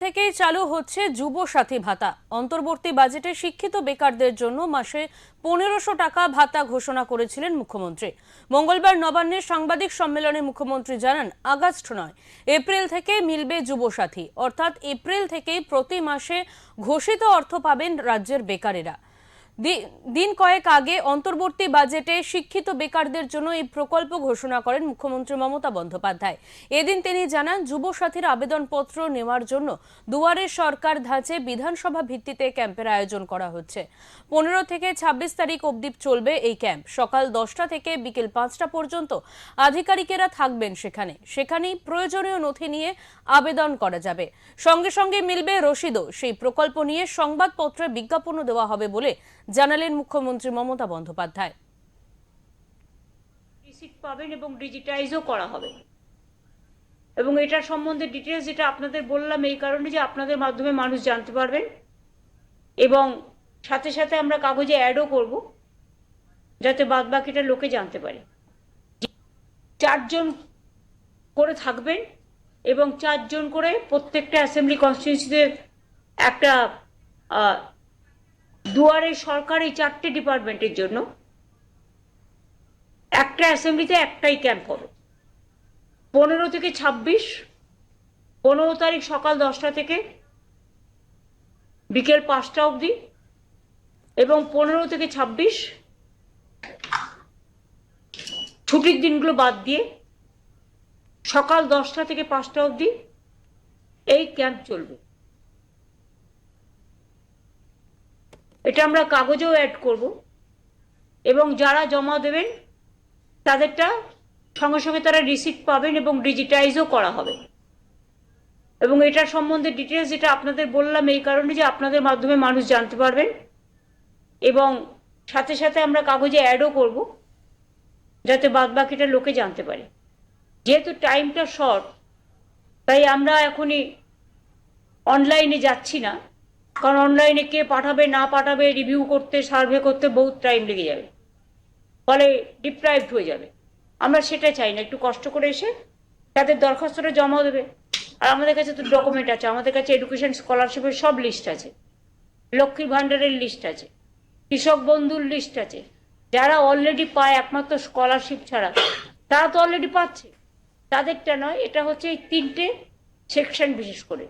থেকেই চালু হচ্ছে যুব সাথী ভাতা। অন্তর্বর্তী বাজেটে শিক্ষিত বেকারদের জন্য মাসে পনেরোশো টাকা ভাতা ঘোষণা করেছিলেন মুখ্যমন্ত্রী। মঙ্গলবার নবান্নের সাংবাদিক সম্মেলনে মুখ্যমন্ত্রী জানান, আগস্ট নয়, এপ্রিল থেকে মিলবে যুব সাথী অর্থাৎ এপ্রিল থেকেই প্রতি মাসে ঘোষিত অর্থ পাবেন রাজ্যের বেকারেরা। দিন কয়েক আগে অন্তর্বর্তী বাজেটে শিক্ষিত বেকারদের জন্য এই প্রকল্প ঘোষণা করেন মুখ্যমন্ত্রী মমতা বন্দ্যোপাধ্যায়। এদিন তিনি জানান যুব সাথীর আবেদনপত্র নেওয়ার জন্য দুয়ারে সরকার ধাঁচে বিধানসভা ভিত্তিতে ক্যাম্পের আয়োজন করা হচ্ছে। পনেরো থেকে ছাব্বিশ তারিখ অবধি চলবে এই ক্যাম্প। সকাল দশটা থেকে বিকেল পাঁচটা পর্যন্ত আধিকারিকেরা থাকবেন সেখানে। সেখানেই প্রয়োজনীয় নথি নিয়ে আবেদন করা যাবে। সঙ্গে সঙ্গে মিলবে রসিদও। সেই প্রকল্প নিয়ে সংবাদপত্রে বিজ্ঞাপনও দেওয়া হবে বলে জানালেন মুখ্যমন্ত্রী মমতা বন্দ্যোপাধ্যায়। রিসিট পাবেন এবং ডিজিটাইজও করা হবে। এবং এটার সম্বন্ধে ডিটেলস যেটা আপনাদের বললাম, এই কারণে যে আপনাদের মাধ্যমে মানুষ জানতে পারবেন। এবং সাথে সাথে আমরা কাগজে অ্যাডও করব, যাতে বাদ বাকিটা লোকে জানতে পারে। চারজন করে থাকবেন এবং চারজন করে প্রত্যেকটা অ্যাসেম্বলি কনস্টিটিউন্সিতে একটা দুয়ারে সরকারি চারটে ডিপার্টমেন্টের জন্য একটা অ্যাসেম্বলিতে একটাই ক্যাম্প হবে পনেরো থেকে ছাব্বিশ, পনেরো তারিখ সকাল দশটা থেকে বিকেল পাঁচটা অবধি এবং পনেরো থেকে ছাব্বিশ ছুটির দিনগুলো বাদ দিয়ে সকাল দশটা থেকে পাঁচটা অবধি এই ক্যাম্প চলবে। এটা আমরা কাগজেও অ্যাড করব। এবং যারা জমা দেবেন, তাদেরটা সঙ্গে সঙ্গে তারা রিসিপ্ট পাবেন এবং ডিজিটাইজও করা হবে। এবং এটার সম্বন্ধে ডিটেলস যেটা আপনাদের বললাম, এই কারণে যে আপনাদের মাধ্যমে মানুষ জানতে পারবেন। এবং সাথে সাথে আমরা কাগজে অ্যাডও করব, যাতে বাদ বাকিটা লোকে জানতে পারে। যেহেতু টাইমটা শর্ট তাই আমরা এখনই অনলাইনে যাচ্ছি না। কারণ অনলাইনে কে পাঠাবে, না পাঠাবে রিভিউ করতে সার্ভে করতে বহুত টাইম লেগে যাবে। ফলে ডিপ্রাইভড হয়ে যাবে। আমরা সেটা চাই না, একটু কষ্ট করে এসে তাদের দরখাস্তটা জমা দেবে। আর আমাদের কাছে তো ডকুমেন্ট আছে, আমাদের কাছে এডুকেশন স্কলারশিপের সব লিস্ট আছে। লক্ষ্মীর ভাণ্ডারের লিস্ট আছে, কৃষক বন্ধুর লিস্ট আছে। যারা অলরেডি পায় একমাত্র স্কলারশিপ ছাড়া, তারা তো অলরেডি পাচ্ছে। তাদেরটা নয়, এটা হচ্ছে এই তিনটে সেকশন বিশেষ করে।